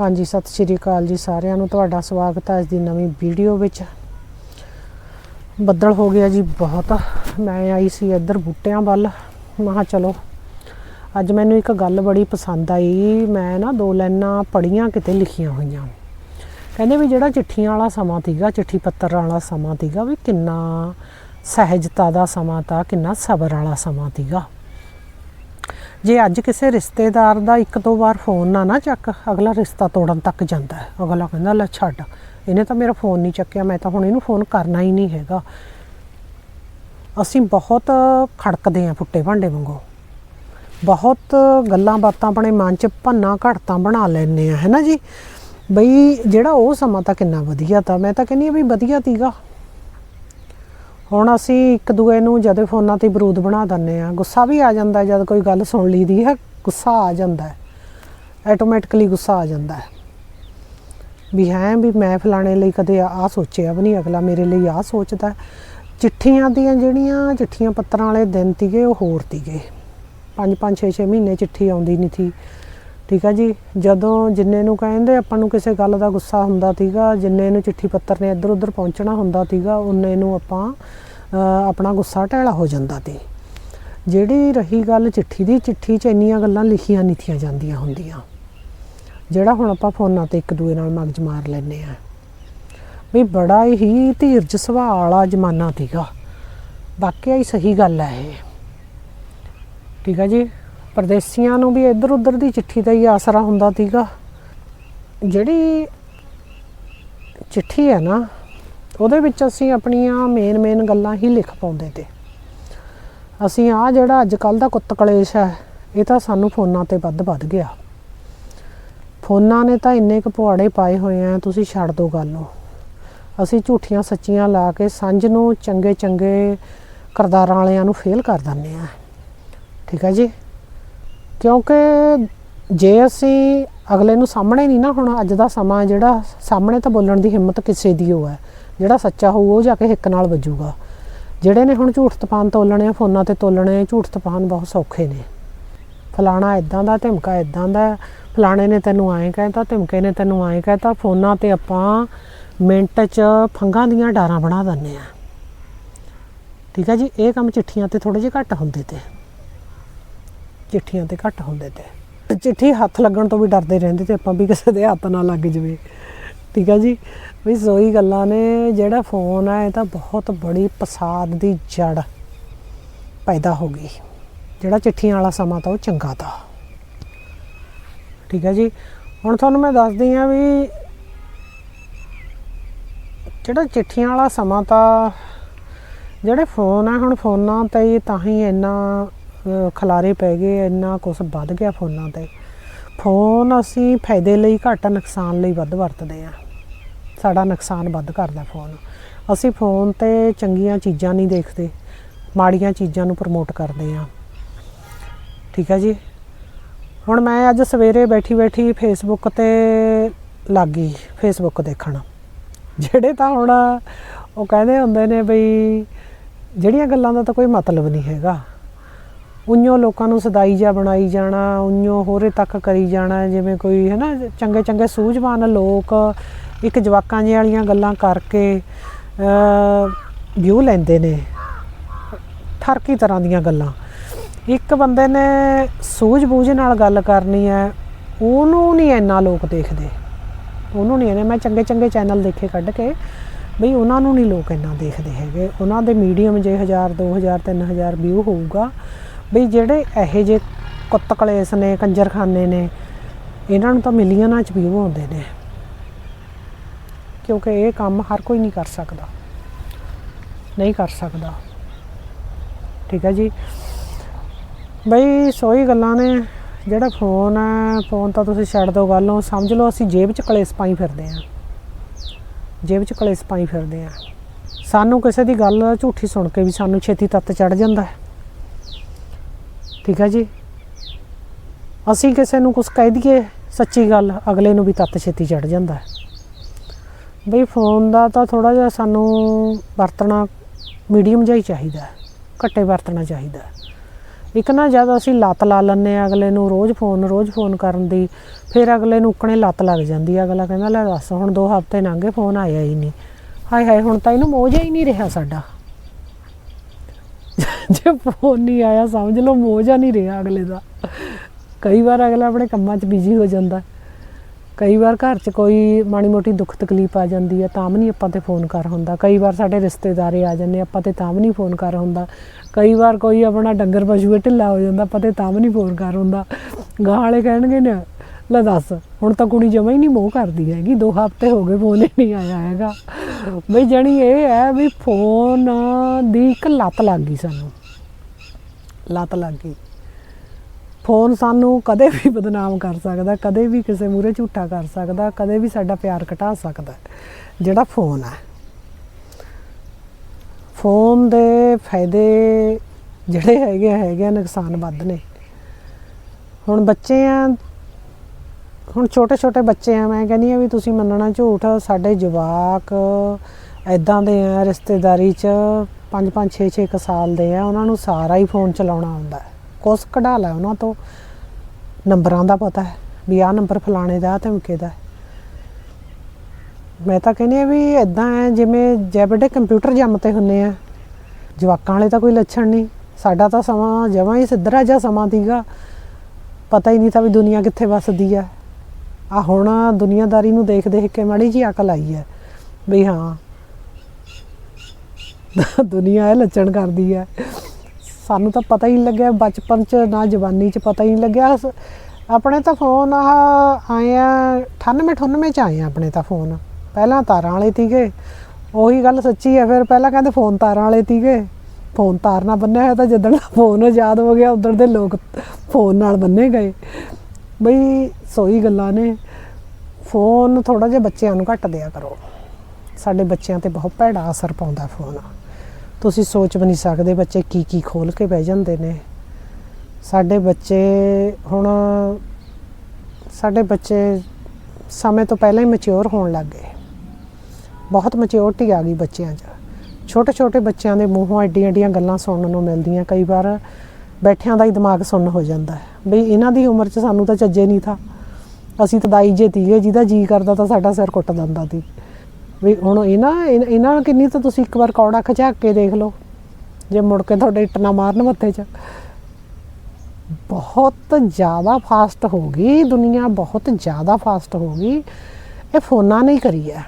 ਹਾਂਜੀ, ਸਤਿ ਸ਼੍ਰੀ ਅਕਾਲ ਜੀ ਸਾਰਿਆਂ ਨੂੰ। ਤੁਹਾਡਾ ਸਵਾਗਤ ਹੈ ਅੱਜ ਦੀ ਨਵੀਂ ਵੀਡੀਓ ਵਿੱਚ। ਬੱਦਲ ਹੋ ਗਿਆ ਜੀ ਬਹੁਤ। ਮੈਂ ਆਈ ਸੀ ਇੱਧਰ ਬੂਟਿਆਂ ਵੱਲ। ਮੈਂ ਚਲੋ, ਅੱਜ ਮੈਨੂੰ ਇੱਕ ਗੱਲ ਬੜੀ ਪਸੰਦ ਆਈ। ਮੈਂ ਨਾ ਦੋ ਲਾਈਨਾਂ ਪੜੀਆਂ ਕਿਤੇ ਲਿਖੀਆਂ ਹੋਈਆਂ। ਕਹਿੰਦੇ ਵੀ ਜਿਹੜਾ ਚਿੱਠੀਆਂ ਵਾਲਾ ਸਮਾਂ ਸੀਗਾ, ਚਿੱਠੀ ਪੱਤਰ ਵਾਲਾ ਸਮਾਂ ਸੀਗਾ, ਵੀ ਕਿੰਨਾ ਸਹਿਜਤਾ ਦਾ ਸਮਾਂ ਤਾ, ਕਿੰਨਾ ਸਬਰ ਵਾਲਾ ਸਮਾਂ ਸੀਗਾ। ਜੇ ਅੱਜ ਕਿਸੇ ਰਿਸ਼ਤੇਦਾਰ ਦਾ ਇੱਕ ਦੋ ਵਾਰ ਫੋਨ ਨਾ ਨਾ ਚੱਕ, ਅਗਲਾ ਰਿਸ਼ਤਾ ਤੋੜਨ ਤੱਕ ਜਾਂਦਾ ਹੈ। ਅਗਲਾ ਕਹਿੰਦਾ, ਲੈ ਛੱਡ, ਇਹਨੇ ਤਾਂ ਮੇਰਾ ਫੋਨ ਨਹੀਂ ਚੱਕਿਆ, ਮੈਂ ਤਾਂ ਹੁਣ ਇਹਨੂੰ ਫੋਨ ਕਰਨਾ ਹੀ ਨਹੀਂ ਹੈਗਾ। ਅਸੀਂ ਬਹੁਤ ਖੜਕਦੇ ਆਂ ਫੁੱਟੇ ਭਾਂਡੇ ਵਾਂਗੂ। ਬਹੁਤ ਗੱਲਾਂ ਬਾਤਾਂ ਆਪਣੇ ਮਨ 'ਚ ਭੰਨਾ ਘੜਤਾਂ ਬਣਾ ਲੈਂਦੇ ਆ ਹੈਨਾ ਜੀ? ਬਈ ਜਿਹੜਾ ਉਹ ਸਮਾਂ ਤਾਂ ਕਿੰਨਾ ਵਧੀਆ ਤਾਂ, ਮੈਂ ਤਾਂ ਕਹਿੰਦੀ ਆ ਵੀ ਵਧੀਆ ਤੀਗਾ। ਹੁਣ ਅਸੀਂ ਇੱਕ ਦੂਏ ਨੂੰ ਜਦੋਂ ਫੋਨਾਂ ਤੇ ਬਰੂਦ ਬਣਾ ਦਿੰਨੇ ਆ ਗੁੱਸਾ ਵੀ ਆ ਜਾਂਦਾ ਜਦ ਕੋਈ ਗੱਲ ਸੁਣ ਲਈਦੀ ਹੈ, ਗੁੱਸਾ ਆ ਜਾਂਦਾ ਹੈ। ਆਟੋਮੈਟਿਕਲੀ ਗੁੱਸਾ ਆ ਜਾਂਦਾ ਵੀ ਹੈ ਵੀ ਮੈਂ ਫਲਾਣੇ ਲਈ ਕਦੇ ਆ ਸੋਚਿਆ ਵੀ ਨਹੀਂ, ਅਗਲਾ ਮੇਰੇ ਲਈ ਆ ਸੋਚਦਾ ਚਿੱਠੀਆਂ ਦੀਆਂ ਜਿਹੜੀਆਂ ਚਿੱਠੀਆਂ ਪੱਤਰਾਂ ਵਾਲੇ ਦਿਨ ਤੀਗੇ ਉਹ ਹੋਰ ਤੀਗੇ 5 5 6 6 ਮਹੀਨੇ ਚਿੱਠੀ ਆਉਂਦੀ ਨਹੀਂ ਸੀ। ਠੀਕ ਆ ਜੀ? ਜਦੋਂ ਜਿੰਨੇ ਨੂੰ ਕਹਿੰਦੇ ਆਪਾਂ ਨੂੰ ਕਿਸੇ ਗੱਲ ਦਾ ਗੁੱਸਾ ਹੁੰਦਾ ਸੀਗਾ, ਜਿੰਨੇ ਨੂੰ ਚਿੱਠੀ ਪੱਤਰ ਨੇ ਇੱਧਰ ਉੱਧਰ ਪਹੁੰਚਣਾ ਹੁੰਦਾ ਸੀਗਾ ਉਨੇ ਨੂੰ ਆਪਾਂ ਆਪਣਾ ਗੁੱਸਾ ਢੈਲਾ ਹੋ ਜਾਂਦਾ ਤੀ ਜਿਹੜੀ ਰਹੀ ਗੱਲ ਚਿੱਠੀ ਦੀ, ਚਿੱਠੀ 'ਚ ਇੰਨੀਆਂ ਗੱਲਾਂ ਲਿਖੀਆਂ ਨਹੀਂ ਥੀਆਂ ਜਾਂਦੀਆਂ ਹੁੰਦੀਆਂ। ਜਿਹੜਾ ਹੁਣ ਆਪਾਂ ਫੋਨਾਂ ਤੇ ਇੱਕ ਦੂਏ ਨਾਲ ਮਗਜ ਮਾਰ ਲੈਨੇ ਆ ਵੀ ਬੜਾ ਹੀ ਧੀਰਜ ਸੁਭਾਅ ਵਾਲਾ ਜ਼ਮਾਨਾ ਸੀਗਾ। ਵਾਕਿਆ ਹੀ ਸਹੀ ਗੱਲ ਹੈ ਇਹ। ਠੀਕ ਹੈ ਜੀ? ਪਰਦੇਸੀਆਂ ਨੂੰ ਵੀ ਇੱਧਰ ਉੱਧਰ ਦੀ ਚਿੱਠੀ ਦਾ ਹੀ ਆਸਰਾ ਹੁੰਦਾ ਸੀਗਾ। ਜਿਹੜੀ ਚਿੱਠੀ ਹੈ ਨਾ, ਉਹਦੇ ਵਿੱਚ ਅਸੀਂ ਆਪਣੀਆਂ ਮੇਨ ਮੇਨ ਗੱਲਾਂ ਹੀ ਲਿਖ ਪਾਉਂਦੇ ਤੇ। ਅਸੀਂ ਆ ਜਿਹੜਾ ਅੱਜ ਕੱਲ ਦਾ ਕੁੱਤ ਕਲੇਸ਼ ਹੈ, ਇਹ ਤਾਂ ਸਾਨੂੰ ਫੋਨਾਂ ਤੇ ਵੱਧ ਵੱਧ ਗਿਆ। ਫੋਨਾਂ ਨੇ ਤਾਂ ਇੰਨੇ ਕੁ ਪੁਆੜੇ ਪਾਏ ਹੋਏ ਆ, ਤੁਸੀਂ ਛੱਡ ਦੋ ਗੱਲ ਨੂੰ। ਅਸੀਂ ਝੂਠੀਆਂ ਸੱਚੀਆਂ ਲਾ ਕੇ ਸੰਝ ਨੂੰ ਚੰਗੇ ਚੰਗੇ ਕਰਦਾਰਾਂ ਵਾਲਿਆਂ ਨੂੰ ਫੇਲ ਕਰ ਦਿੰਦੇ ਆ। ਠੀਕ ਹੈ ਜੀ? ਕਿਉਂਕਿ ਜੇ ਅਸੀਂ ਅਗਲੇ ਨੂੰ ਸਾਹਮਣੇ ਨਹੀਂ ਨਾ ਹੁਣ, ਅੱਜ ਦਾ ਸਮਾਂ ਜਿਹੜਾ ਸਾਹਮਣੇ ਤਾਂ ਬੋਲਣ ਦੀ ਹਿੰਮਤ ਕਿਸੇ ਦੀ ਹੋ ਹੈ। ਜਿਹੜਾ ਸੱਚਾ ਹੋਊ, ਉਹ ਜਾ ਕੇ ਹਿੱਕ ਨਾਲ ਵੱਜੂਗਾ। ਜਿਹੜੇ ਨੇ ਹੁਣ ਝੂਠ ਤਪਾਨ ਤੋਲਣੇ ਆ, ਫੋਨਾਂ ਤੇ ਤੋਲਣੇ, ਝੂਠ ਤਪਾਨ ਬਹੁਤ ਸੌਖੇ ਨੇ। ਫਲਾਣਾ ਇਦਾਂ ਦਾ, ਧਮਕਾ ਇਦਾਂ ਦਾ, ਫਲਾਣੇ ਨੇ ਤੈਨੂੰ ਐਂ ਕਹਿਤਾ, ਧਮਕੇ ਨੇ ਤੈਨੂੰ ਐਂ ਕਹਿਤਾ, ਫੋਨਾਂ ਤੇ ਆਪਾਂ ਮਿੰਟ 'ਚ ਫੰਗਾਂ ਦੀਆਂ ਡਾਰਾਂ ਬਣਾ ਦਿੰਦੇ ਆ। ਠੀਕ ਹੈ ਜੀ, ਇਹ ਕੰਮ ਚਿੱਠੀਆਂ ਤੇ ਥੋੜੇ ਜਿਹਾ ਘੱਟ ਹੁੰਦੇ ਤੇ। ਚਿੱਠੀਆਂ ਤੇ ਘੱਟ ਹੁੰਦੇ ਤੇ। ਚਿੱਠੀ ਹੱਥ ਲੱਗਣ ਤੋਂ ਵੀ ਡਰਦੇ ਰਹਿੰਦੇ ਤੇ ਆਪਾਂ ਵੀ ਕਿਸੇ ਦੇ ਹੱਥ ਨਾ ਲੱਗ ਜਵੇ। ਠੀਕ ਹੈ ਜੀ? ਵੀ ਸੋਈ ਗੱਲਾਂ ਨੇ, ਜਿਹੜਾ ਫੋਨ ਹੈ ਇਹ ਤਾਂ ਬਹੁਤ ਬੜੀ ਪਸਾਦ ਦੀ ਜੜ ਪੈਦਾ ਹੋ ਗਈ। ਜਿਹੜਾ ਚਿੱਠੀਆਂ ਵਾਲਾ ਸਮਾਂ ਤਾਂ ਉਹ ਚੰਗਾ ਤਾ। ਠੀਕ ਹੈ ਜੀ? ਹੁਣ ਤੁਹਾਨੂੰ ਮੈਂ ਦੱਸਦੀ ਆ ਵੀ ਜਿਹੜਾ ਚਿੱਠੀਆਂ ਵਾਲਾ ਸਮਾਂ ਤਾਂ, ਜਿਹੜੇ ਫੋਨ ਆ, ਹੁਣ ਫੋਨਾਂ ਤੇ ਹੀ ਤਾਂ ਹੀ ਇੰਨਾ ਖਲਾਰੇ ਪੈ ਗਏ, ਇੰਨਾ ਕੁਝ ਵੱਧ ਗਿਆ ਫੋਨਾਂ ਤੇ। ਫੋਨ ਅਸੀਂ ਫਾਇਦੇ ਲਈ ਘੱਟ, ਨੁਕਸਾਨ ਲਈ ਵੱਧ ਵਰਤਦੇ ਆ ਸਾਡਾ ਨੁਕਸਾਨ ਵੱਧ ਕਰਦਾ ਫੋਨ। ਅਸੀਂ ਫੋਨ ਤੇ ਚੰਗੀਆਂ ਚੀਜ਼ਾਂ ਨਹੀਂ ਦੇਖਦੇ, ਮਾੜੀਆਂ ਚੀਜ਼ਾਂ ਨੂੰ ਪ੍ਰਮੋਟ ਕਰਦੇ ਆ ਠੀਕ ਹੈ ਜੀ? ਹੁਣ ਮੈਂ ਅੱਜ ਸਵੇਰੇ ਬੈਠੀ ਬੈਠੀ ਫੇਸਬੁੱਕ ਤੇ ਲੱਗ ਗਈ ਫੇਸਬੁੱਕ ਦੇਖਣ। ਜਿਹੜੇ ਤਾਂ ਹੁਣ ਉਹ ਕਹਿੰਦੇ ਹੁੰਦੇ ਨੇ ਬਈ, ਜਿਹੜੀਆਂ ਗੱਲਾਂ ਦਾ ਤਾਂ ਕੋਈ ਮਤਲਬ ਨਹੀਂ ਹੈਗਾ। ਉਈਓ ਲੋਕਾਂ ਨੂੰ ਸਦਾਈ ਜਾ ਬਣਾਈ ਜਾਣਾ ਉਈਓ ਹੋਰੇ ਤੱਕ ਕਰੀ ਜਾਣਾ, ਜਿਵੇਂ ਕੋਈ ਹੈ ਨਾ ਚੰਗੇ ਚੰਗੇ ਸੂਝਵਾਨ ਲੋਕ ਇੱਕ ਜਵਾਕਾਂ ਜਿਹੇ ਵਾਲੀਆਂ ਗੱਲਾਂ ਕਰਕੇ ਵਿਊ ਲੈਂਦੇ ਨੇ। ਠਰਕੀ ਤਰ੍ਹਾਂ ਦੀਆਂ ਗੱਲਾਂ। ਇੱਕ ਬੰਦੇ ਨੇ ਸੂਝ-ਬੂਝ ਨਾਲ ਗੱਲ ਕਰਨੀ ਹੈ, ਉਹਨੂੰ ਨਹੀਂ ਇੰਨਾ ਲੋਕ ਦੇਖਦੇ। ਉਹਨੂੰ ਨਹੀਂ ਇਹਨੇ, ਮੈਂ ਚੰਗੇ ਚੰਗੇ ਚੈਨਲ ਦੇਖੇ ਕੱਢ ਕੇ, ਬਈ ਉਹਨਾਂ ਨੂੰ ਨਹੀਂ ਲੋਕ ਇੰਨਾ ਦੇਖਦੇ ਹੈਗੇ। ਉਹਨਾਂ ਦੇ ਮੀਡੀਅਮ ਜੇ 1000 2000 3000 ਵਿਊ ਹੋਊਗਾ। ਬਈ ਜਿਹੜੇ ਇਹੋ ਜਿਹੇ ਕੁੱਤ ਕਲੇਸ਼ ਨੇ, ਕੰਜਰਖਾਨੇ ਨੇ, ਇਹਨਾਂ ਨੂੰ ਤਾਂ ਮਿਲੀਅਨਾਂ ਚ ਵੀ ਆਉਂਦੇ ਨੇ। ਕਿਉਂਕਿ ਇਹ ਕੰਮ ਹਰ ਕੋਈ ਨਹੀਂ ਕਰ ਸਕਦਾ। ਨਹੀਂ ਕਰ ਸਕਦਾ। ਠੀਕ ਹੈ ਜੀ। ਬਈ ਸੋਈ ਗੱਲਾਂ ਨੇ। ਜਿਹੜਾ ਫੋਨ ਹੈ, ਫੋਨ ਤਾਂ ਤੁਸੀਂ ਛੱਡ ਦਿਓ ਗੱਲ ਨੂੰ। ਸਮਝ ਲਓ, ਅਸੀਂ ਜੇਬ 'ਚ ਕਲੇਸ਼ ਪਾਈ ਫਿਰਦੇ ਆਂ ਜੇਬ 'ਚ ਕਲੇਸ਼ ਪਾਈ ਫਿਰਦੇ ਆਂ ਸਾਨੂੰ ਕਿਸੇ ਦੀ ਗੱਲ ਝੂਠੀ ਸੁਣ ਕੇ ਵੀ ਸਾਨੂੰ ਛੇਤੀ ਤੱਤ ਚੜ ਜਾਂਦਾ ਹੈ। ਠੀਕ ਹੈ ਜੀ। ਅਸੀਂ ਕਿਸੇ ਨੂੰ ਕੁਝ ਕਹਿ ਦਈਏ, ਸੱਚੀ ਗੱਲ, ਅਗਲੇ ਨੂੰ ਵੀ ਤੱਤ ਛੇਤੀ ਚੜ ਜਾਂਦਾ ਹੈ। ਬਈ ਫੋਨ ਦਾ ਤਾਂ ਥੋੜਾ ਜਿਹਾ ਸਾਨੂੰ ਵਰਤਣਾ ਮੀਡੀਅਮ ਜਿਹਾ ਹੀ ਚਾਹੀਦਾ ਹੈ, ਘੱਟੇ ਵਰਤਣਾ ਚਾਹੀਦਾ ਹੈ। ਇੱਕ ਨਾ ਜਦ ਅਸੀਂ ਲੱਤ ਲਾ ਲੈਂਦੇ ਆ ਅਗਲੇ ਨੂੰ ਰੋਜ਼ ਫੋਨ ਰੋਜ਼ ਫੋਨ ਕਰਨ ਦੀ, ਫਿਰ ਅਗਲੇ ਨੂੰ ਉੱਕਣੇ ਲੱਤ ਲੱਗ ਜਾਂਦੀ ਅਗਲਾ ਕਹਿੰਦਾ, ਲੈ ਦੱਸ, ਹੁਣ ਦੋ ਹਫ਼ਤੇ ਲੰਘੇ ਫੋਨ ਆਇਆ ਹੀ ਨਹੀਂ। ਹਾਏ ਹਾਏ, ਹੁਣ ਤਾਂ ਇਹਨੂੰ ਮੋਹ ਹੀ ਨਹੀਂ ਰਿਹਾ ਸਾਡਾ। ਜੇ ਫੋਨ ਨਹੀਂ ਆਇਆ, ਸਮਝ ਲਓ, ਮੋਜ਼ਾ ਨਹੀਂ ਰਿਹਾ ਅਗਲੇ ਦਾ। ਕਈ ਵਾਰ ਅਗਲਾ ਆਪਣੇ ਕੰਮਾਂ 'ਚ ਬਿਜ਼ੀ ਹੋ ਜਾਂਦਾ। ਕਈ ਵਾਰ ਘਰ 'ਚ ਕੋਈ ਮਾੜੀ ਮੋਟੀ ਦੁੱਖ ਤਕਲੀਫ ਆ ਜਾਂਦੀ ਹੈ ਤਾਂ ਵੀ ਨਹੀਂ ਆਪਾਂ ਤੇ ਫੋਨ ਕਰ ਹੁੰਦਾ। ਕਈ ਵਾਰ ਸਾਡੇ ਰਿਸ਼ਤੇਦਾਰੇ ਆ ਜਾਂਦੇ ਆਪਾਂ ਤੇ ਤਾਂ ਵੀ ਨਹੀਂ ਫੋਨ ਕਰ ਹੁੰਦਾ। ਕਈ ਵਾਰ ਕੋਈ ਆਪਣਾ ਡੰਗਰ ਪਸ਼ੂ ਢਿੱਲਾ ਹੋ ਜਾਂਦਾ, ਆਪਾਂ ਤੇ ਤਾਂ ਵੀ ਨਹੀਂ ਫੋਨ ਕਰ ਹੁੰਦਾ। ਗਾਂ ਵਾਲੇ ਕਹਿਣਗੇ ਨਾ ਲੈ ਦੱਸ ਹੁਣ ਤਾਂ ਕੁੜੀ ਜਮਾ ਹੀ ਨਹੀਂ ਮੋਹ ਕਰਦੀ ਹੈਗੀ ਦੋ ਹਫ਼ਤੇ ਹੋ ਗਏ ਫੋਨ ਹੀ ਨਹੀਂ ਆਇਆ ਹੈਗਾ। ਬਈ ਜਣੀ ਇਹ ਹੈ ਵੀ ਫੋਨ ਦੀ ਇੱਕ ਲੱਤ ਲੱਗ ਗਈ ਸਾਨੂੰ। ਲੱਤ ਲੱਗ ਗਈ। ਫੋਨ ਸਾਨੂੰ ਕਦੇ ਵੀ ਬਦਨਾਮ ਕਰ ਸਕਦਾ ਕਦੇ ਵੀ ਕਿਸੇ ਮੂਰੇ ਝੂਠਾ ਕਰ ਸਕਦਾ ਕਦੇ ਵੀ ਸਾਡਾ ਪਿਆਰ ਘਟਾ ਸਕਦਾ ਜਿਹੜਾ ਫੋਨ ਹੈ। ਫੋਨ ਦੇ ਫਾਇਦੇ ਜਿਹੜੇ ਹੈਗੇ ਆ, ਹੈਗੇ ਨੁਕਸਾਨ ਵੱਧ ਨੇ। ਹੁਣ ਬੱਚੇ ਆ ਹੁਣ ਛੋਟੇ ਛੋਟੇ ਬੱਚੇ ਆ, ਮੈਂ ਕਹਿੰਦੀ ਆ ਵੀ ਤੁਸੀਂ ਮੰਨਣਾ ਝੂਠ, ਸਾਡੇ ਜਵਾਕ ਐਦਾਂ ਦੇ ਆ, ਰਿਸ਼ਤੇਦਾਰੀ 'ਚ 5 5 6 6 ਸਾਲ ਦੇ ਆ, ਉਹਨਾਂ ਨੂੰ ਸਾਰਾ ਹੀ ਫੋਨ ਚਲਾਉਣਾ ਆਉਂਦਾ ਕੁਛ ਕਢਾ ਲੈ ਉਹਨਾਂ ਤੋਂ। ਨੰਬਰਾਂ ਦਾ ਪਤਾ ਹੈ, ਵੀ ਆਹ ਨੰਬਰ ਫਲਾਣੇ ਦਾ ਧਮਕੇ ਦਾ ਮੈਂ ਤਾਂ ਕਹਿੰਦੀ ਆ ਵੀ ਐਦਾਂ ਹੈ, ਜਿਵੇਂ ਜੈਬਡੇ ਕੰਪਿਊਟਰ ਜੰਮਤੇ ਹੁੰਨੇ ਆ, ਜਵਾਕਾਂ ਵਾਲੇ ਤਾਂ ਕੋਈ ਲੱਛਣ ਨਹੀਂ। ਸਾਡਾ ਤਾਂ ਸਮਾਂ ਜਮਾਂ ਹੀ ਸਿੱਧਰਾ ਜਿਹਾ ਸਮਾਂ ਤੀਗਾ ਪਤਾ ਹੀ ਨਹੀਂ ਤਾਂ ਵੀ ਦੁਨੀਆ ਕਿੱਥੇ ਵੱਸਦੀ ਆ। ਆ ਹੁਣ ਦੁਨੀਆਦਾਰੀ ਨੂੰ ਦੇਖ ਦੇਖ ਕੇ ਮਾੜੀ ਜੀ ਅਕਲ ਆਈ ਹੈ ਵੀ ਹਾਂ, ਦੁਨੀਆ ਇਹ ਲੱਛਣ ਕਰਦੀ ਹੈ। ਸਾਨੂੰ ਤਾਂ ਪਤਾ ਹੀ ਨਹੀਂ ਲੱਗਿਆ, ਬਚਪਨ ਚ ਨਾ ਜਵਾਨੀ ਚ ਪਤਾ ਹੀ ਨਹੀਂ ਲੱਗਿਆ। ਆਪਣੇ ਤਾਂ ਫੋਨ ਆ ਆਏ ਆ 98 98 ਚ ਆਏ ਆ ਆਪਣੇ ਤਾਂ ਫੋਨ ਪਹਿਲਾਂ ਤਾਰਾਂ ਵਾਲੇ ਤੀਗੇ ਉਹੀ ਗੱਲ ਸੱਚੀ ਹੈ, ਫਿਰ ਪਹਿਲਾਂ ਕਹਿੰਦੇ ਫੋਨ ਤਾਰਾਂ ਵਾਲੇ ਤੀਗੇ ਫੋਨ ਤਾਰ ਨਾਲ ਬੰਨਿਆ ਹੋਇਆ ਤਾਂ ਜਦੋਂ ਫੋਨ ਆਜ਼ਾਦ ਹੋ ਗਿਆ ਉਧਰ ਦੇ ਲੋਕ ਫੋਨ ਨਾਲ ਬੰਨੇ ਗਏ। ਬਈ ਸੋਈ ਗੱਲਾਂ ਨੇ। ਫੋਨ ਥੋੜਾ ਜਿਹਾ ਬੱਚਿਆਂ ਨੂੰ ਘੱਟ ਦਿਆ ਕਰੋ। ਸਾਡੇ ਬੱਚਿਆਂ ਤੇ ਬਹੁਤ ਭੈੜਾ ਅਸਰ ਪਾਉਂਦਾ ਫੋਨ। ਤੁਸੀਂ ਸੋਚ ਵੀ ਨਹੀਂ ਸਕਦੇ ਬੱਚੇ ਕੀ ਕੀ ਖੋਲ ਕੇ ਬਹਿ ਜਾਂਦੇ ਨੇ। ਸਾਡੇ ਬੱਚੇ ਹੁਣ, ਸਾਡੇ ਬੱਚੇ ਸਮੇਂ ਤੋਂ ਪਹਿਲਾਂ ਹੀ ਮੈਚੁਰ ਹੋਣ ਲੱਗ ਗਏ। ਬਹੁਤ ਮੈਚਿਓਰਟੀ ਆ ਗਈ ਬੱਚਿਆਂ 'ਚ। ਛੋਟੇ ਛੋਟੇ ਬੱਚਿਆਂ ਦੇ ਮੂੰਹੋਂ ਐਡੀਆਂ ਐਡੀਆਂ ਗੱਲਾਂ ਸੁਣਨ ਨੂੰ ਮਿਲਦੀਆਂ। ਕਈ ਵਾਰ ਬੈਠਿਆਂ ਦਾ ਹੀ ਦਿਮਾਗ ਸੁੰਨ ਹੋ ਜਾਂਦਾ ਹੈ। ਬਈ ਇਹਨਾਂ ਦੀ ਉਮਰ 'ਚ ਸਾਨੂੰ ਤਾਂ ਚੱਜੇ ਨਹੀਂ ਥਾ। ਅਸੀਂ ਤਾਂ ਦਾਈ ਜੇ ਤੀਗੇ ਜਿਹਦਾ ਜੀ ਕਰਦਾ ਤਾਂ ਸਾਡਾ ਸਿਰ ਕੁੱਟ ਦਿੰਦਾ ਸੀ। ਵੀ ਹੁਣ ਇਹਨਾਂ ਇਨ- ਇਹਨਾਂ ਨਾਲ ਕਿੰਨੀ ਤਾਂ ਤੁਸੀਂ ਇੱਕ ਵਾਰ ਕੌੜਾ ਖਿਚਾਕ ਕੇ ਦੇਖ ਲਓ। ਜੇ ਮੁੜ ਕੇ ਤੁਹਾਡੇ ਇੱਟ ਨਾ ਮਾਰਨ ਮੱਥੇ 'ਚ। ਬਹੁਤ ਜ਼ਿਆਦਾ ਫਾਸਟ ਹੋ ਗਈ ਦੁਨੀਆ, ਬਹੁਤ ਜ਼ਿਆਦਾ ਫਾਸਟ ਹੋ ਗਈ। ਇਹ ਫੋਨਾਂ ਨੇ ਹੀ ਕਰੀ ਹੈ।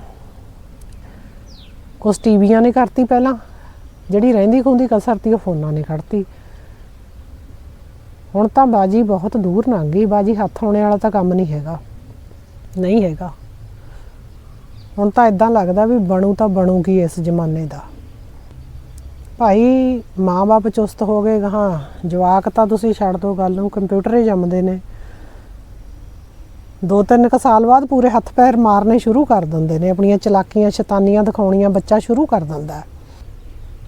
ਕੁਛ ਟੀਵੀਆਂ ਨੇ ਕਰਤੀ ਪਹਿਲਾਂ। ਜਿਹੜੀ ਰਹਿੰਦੀ ਖੁੰਦੀ ਕਸਰ ਤੀ, ਉਹ ਫੋਨਾਂ ਨੇ ਕੱਢਤੀ। ਹੁਣ ਤਾਂ ਬਾਜੀ ਬਹੁਤ ਦੂਰ ਲੰਘ ਗਈ, ਬਾਜੀ ਹੱਥ ਆਉਣੇ ਵਾਲਾ ਤਾਂ ਕੰਮ ਨਹੀਂ ਹੈਗਾ। ਨਹੀਂ ਹੈਗਾ। ਹੁਣ ਤਾਂ ਇਦਾਂ ਲੱਗਦਾ ਵੀ ਬਣੂ ਤਾਂ ਬਣੂਗੀ ਇਸ ਜ਼ਮਾਨੇ ਦਾ। ਭਾਈ ਮਾਂ-ਬਾਪ ਚੁਸਤ ਹੋ ਗਏ ਹਾਂ ਜਵਾਕ ਤਾਂ ਤੁਸੀਂ ਛੱਡ ਦੋ ਗੱਲ ਨੂੰ, ਕੰਪਿਊਟਰ ਹੀ ਜੰਮਦੇ ਨੇ। ਦੋ ਤਿੰਨ ਕੁ ਸਾਲ ਬਾਅਦ ਪੂਰੇ ਹੱਥ ਪੈਰ ਮਾਰਨੇ ਸ਼ੁਰੂ ਕਰ ਦਿੰਦੇ ਨੇ, ਆਪਣੀਆਂ ਚਲਾਕੀਆਂ, ਸ਼ੈਤਾਨੀਆਂ ਦਿਖਾਉਣੀਆਂ ਬੱਚਾ ਸ਼ੁਰੂ ਕਰ ਦਿੰਦਾ।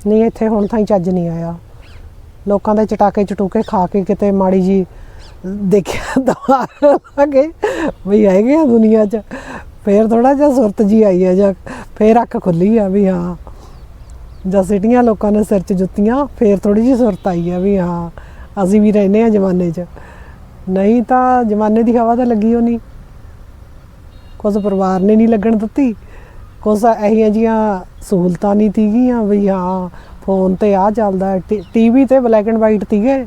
ਨਹੀਂ, ਇੱਥੇ ਹੁਣ ਤਾਂ ਹੀ ਚੱਜ ਨਹੀਂ ਆਇਆ। ਲੋਕਾਂ ਦੇ ਚਟਾਕੇ ਚਟੂਕੇ ਖਾ ਕੇ ਕਿਤੇ ਮਾੜੀ ਜੀ ਦੇਖਿਆ ਦਵਾ ਲੱਗੇ ਵੀ ਹੈਗੇ ਆ ਦੁਨੀਆ 'ਚ। ਫੇਰ ਥੋੜਾ ਜਿਹਾ ਸੁਰਤ ਜੀ ਆਈ ਆ ਜਾਂ ਫੇਰ ਅੱਖ ਖੁੱਲੀ ਆ ਵੀ ਹਾਂ। ਜਾਂ ਸਿਟੀਆਂ ਲੋਕਾਂ ਨੇ ਸਿਰ 'ਚ ਜੁੱਤੀਆਂ, ਫੇਰ ਥੋੜੀ ਜਿਹੀ ਸੁਰਤ ਆਈ ਆ ਵੀ ਹਾਂ, ਅਸੀਂ ਵੀ ਰਹਿੰਦੇ ਆ ਜ਼ਮਾਨੇ 'ਚ। ਨਹੀਂ ਤਾਂ ਜ਼ਮਾਨੇ ਦੀ ਹਵਾ ਤਾਂ ਲੱਗੀ ਹੋ ਨਹੀਂ ਕੁਝ ਪਰਿਵਾਰ ਨੇ ਨਹੀਂ ਲੱਗਣ ਦਿੱਤੀ। ਕੁਝ ਐਹੀਆਂ ਜੀਆਂ ਸਹੂਲਤਾਂ ਨਹੀਂ ਤੀਗੀਆਂ ਵੀ ਹਾਂ ਫੋਨ ਤੇ ਆ ਚੱਲਦਾ ਟੀਵੀ ਤੇ ਬਲੈਕ ਐਂਡ ਵਾਈਟ ਤੀਗੇ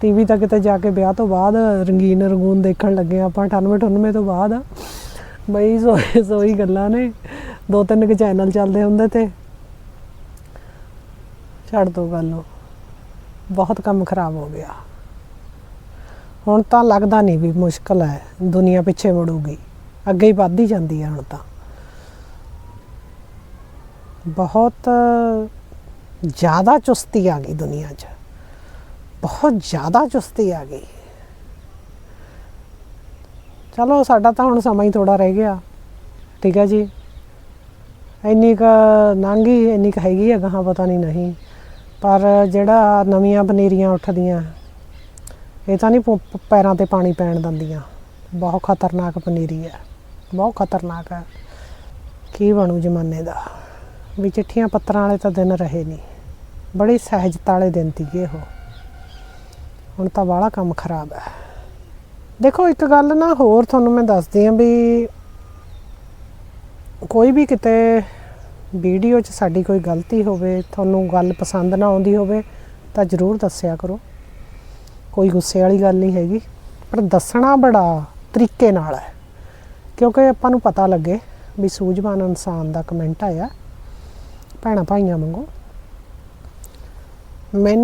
ਟੀਵੀ ਤਾਂ ਕਿਤੇ ਜਾ ਕੇ ਵਿਆਹ ਤੋਂ ਬਾਅਦ ਰੰਗੀਨ ਰੰਗੂਨ ਦੇਖਣ ਲੱਗੇ ਆਪਾਂ 98 98 ਤੋਂ ਬਾਅਦ। ਬਈ ਸੋਈ ਸੋਈ ਗੱਲਾਂ ਨੇ। ਦੋ ਤਿੰਨ ਕੁ ਚੈਨਲ ਚੱਲਦੇ ਹੁੰਦੇ ਤੇ। ਛੱਡ ਦੋ ਗੱਲ ਨੂੰ। ਬਹੁਤ ਕੰਮ ਖਰਾਬ ਹੋ ਗਿਆ। ਹੁਣ ਤਾਂ ਲੱਗਦਾ ਨਹੀਂ ਵੀ ਮੁਸ਼ਕਲ ਹੈ। ਦੁਨੀਆ ਪਿੱਛੇ ਮੁੜੂਗੀ। ਅੱਗੇ ਹੀ ਵੱਧਦੀ ਜਾਂਦੀ ਹੈ ਹੁਣ ਤਾਂ। ਬਹੁਤ ਜ਼ਿਆਦਾ ਚੁਸਤੀ ਆ ਗਈ ਦੁਨੀਆ 'ਚ। ਬਹੁਤ ਜ਼ਿਆਦਾ ਚੁਸਤੀ ਆ ਗਈ। ਚਲੋ, ਸਾਡਾ ਤਾਂ ਹੁਣ ਸਮਾਂ ਹੀ ਥੋੜਾ ਰਹਿ ਗਿਆ। ਠੀਕ ਹੈ ਜੀ? ਇੰਨੀ ਕ ਨਾਂਗੀ, ਇੰਨੀ ਕ ਹੈਗੀ ਹੈ ਗਾਹਾਂ, ਪਤਾ ਨਹੀਂ ਨਹੀਂ। ਪਰ ਜਿਹੜਾ ਨਵੀਆਂ ਪਨੀਰੀਆਂ ਉੱਠਦੀਆਂ, ਇਹ ਤਾਂ ਨਹੀਂ ਪੈਰਾਂ ਤੇ ਪਾਣੀ ਪੈਣ ਦਿੰਦੀਆਂ। ਬਹੁਤ ਖਤਰਨਾਕ ਪਨੀਰੀ ਹੈ। ਬਹੁਤ ਖਤਰਨਾਕ ਹੈ। ਕੀ ਬਣੂ ਜ਼ਮਾਨੇ ਦਾ? ਵੀ ਚਿੱਠੀਆਂ ਪੱਤਰਾਂ ਵਾਲੇ ਤਾਂ ਦਿਨ ਰਹੇ ਨਹੀਂ ਬੜੀ ਸਹਿਜਤਾ ਵਾਲੇ ਦਿਨ ਸੀਗੇ ਉਹ। ਹੁਣ ਤਾਂ ਵਾਲਾ ਕੰਮ ਖਰਾਬ ਹੈ ਦੇਖੋ, ਇੱਕ ਗੱਲ ਨਾ ਹੋਰ ਤੁਹਾਨੂੰ ਮੈਂ ਦੱਸਦੀ ਆਂ ਵੀ ਕੋਈ ਵੀ ਕਿਤੇ ਵੀਡੀਓ 'ਚ ਸਾਡੀ ਕੋਈ ਗਲਤੀ ਹੋਵੇ, ਤੁਹਾਨੂੰ ਗੱਲ ਪਸੰਦ ਨਾ ਆਉਂਦੀ ਹੋਵੇ, ਤਾਂ ਜ਼ਰੂਰ ਦੱਸਿਆ ਕਰੋ। ਕੋਈ ਗੁੱਸੇ ਵਾਲੀ ਗੱਲ ਨਹੀਂ ਹੈਗੀ, ਪਰ ਦੱਸਣਾ ਬੜਾ ਤਰੀਕੇ ਨਾਲ ਹੈ ਕਿਉਂਕਿ ਆਪਾਂ ਨੂੰ ਪਤਾ ਲੱਗੇ ਵੀ ਸੂਝਵਾਨ ਇਨਸਾਨ ਦਾ ਕਮੈਂਟ ਆਇਆ। ਭੈਣਾਂ ਭਾਈਆਂ ਵਾਂਗੂ। ਮੈਂ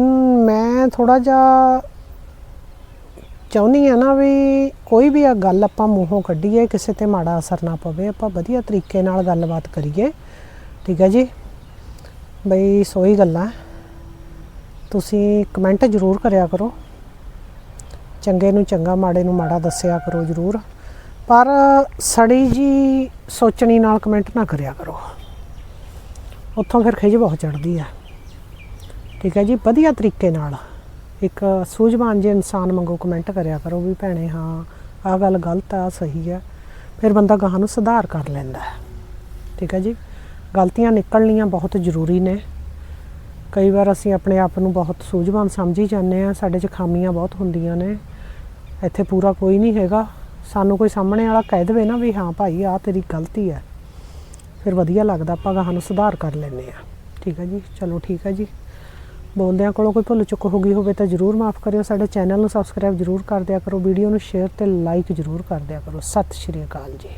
ਮੈਂ ਥੋੜਾ ਜਿਹਾ ਚਾਹੁੰਦੀ ਆ ਨਾ ਵੀ ਕੋਈ ਵੀ ਆ ਗੱਲ ਆਪਾਂ ਮੂੰਹੋਂ ਕੱਢੀਏ, ਕਿਸੇ ਤੇ ਮਾੜਾ ਅਸਰ ਨਾ ਪਵੇ, ਆਪਾਂ ਵਧੀਆ ਤਰੀਕੇ ਨਾਲ ਗੱਲਬਾਤ ਕਰੀਏ। ਠੀਕ ਹੈ ਜੀ? ਬਈ ਸੋਈ ਗੱਲਾਂ ਤੁਸੀਂ ਕਮੈਂਟ ਜ਼ਰੂਰ ਕਰਿਆ ਕਰੋ। ਚੰਗੇ ਨੂੰ ਚੰਗਾ, ਮਾੜੇ ਨੂੰ ਮਾੜਾ ਦੱਸਿਆ ਕਰੋ ਜ਼ਰੂਰ। ਪਰ ਸੜੀ ਜੀ ਸੋਚਣੀ ਨਾਲ ਕਮੈਂਟ ਨਾ ਕਰਿਆ ਕਰੋ। ਉੱਥੋਂ ਫਿਰ ਖਿਜ ਬਹੁਤ ਚੜਦੀ ਆ। ਠੀਕ ਹੈ ਜੀ, ਵਧੀਆ ਤਰੀਕੇ ਨਾਲ। ਇੱਕ ਸੂਝਵਾਨ ਜੇ ਇਨਸਾਨ ਵਾਂਗੂ ਕਮੈਂਟ ਕਰਿਆ ਕਰੋ ਵੀ ਭੈਣੇ, ਹਾਂ, ਆਹ ਗੱਲ ਗਲਤ ਆ, ਸਹੀ ਹੈ ਫਿਰ ਬੰਦਾ ਗਾਹਾਂ ਨੂੰ ਸੁਧਾਰ ਕਰ ਲੈਂਦਾ ਹੈ। ਠੀਕ ਹੈ ਜੀ, ਗਲਤੀਆਂ ਨਿਕਲਣੀਆਂ ਬਹੁਤ ਜ਼ਰੂਰੀ ਨੇ। ਕਈ ਵਾਰ ਅਸੀਂ ਆਪਣੇ ਆਪ ਨੂੰ ਬਹੁਤ ਸੂਝਵਾਨ ਸਮਝੀ ਜਾਂਦੇ ਆ ਸਾਡੇ 'ਚ ਖਾਮੀਆਂ ਬਹੁਤ ਹੁੰਦੀਆਂ ਨੇ। ਇੱਥੇ ਪੂਰਾ ਕੋਈ ਨਹੀਂ ਹੈਗਾ। ਸਾਨੂੰ ਕੋਈ ਸਾਹਮਣੇ ਵਾਲਾ ਕਹਿ ਦੇਵੇ ਨਾ ਵੀ, ਹਾਂ ਭਾਈ, ਆਹ ਤੇਰੀ ਗਲਤੀ ਹੈ। ਫਿਰ ਵਧੀਆ ਲੱਗਦਾ, ਆਪਾਂ ਗਾਹਾਂ ਨੂੰ ਸੁਧਾਰ ਕਰ ਲੈਂਦੇ ਆ ਠੀਕ ਹੈ ਜੀ? ਚਲੋ ਠੀਕ ਹੈ ਜੀ। ਬੋਲਦਿਆਂ ਕੋਲੋਂ ਕੋਈ ਭੁੱਲ ਚੁੱਕ ਹੋ ਗਈ ਹੋਵੇ ਤਾਂ ਜਰੂਰ ਮਾਫ ਕਰਿਓ। ਸਾਡੇ ਚੈਨਲ ਨੂੰ ਸਬਸਕ੍ਰਾਈਬ ਜਰੂਰ ਕਰ ਦਿਆ ਕਰੋ। ਵੀਡੀਓ ਨੂੰ ਸ਼ੇਅਰ ਤੇ ਲਾਈਕ ਜਰੂਰ ਕਰ ਦਿਆ ਕਰੋ। ਸਤਿ ਸ਼੍ਰੀ ਅਕਾਲ ਜੀ।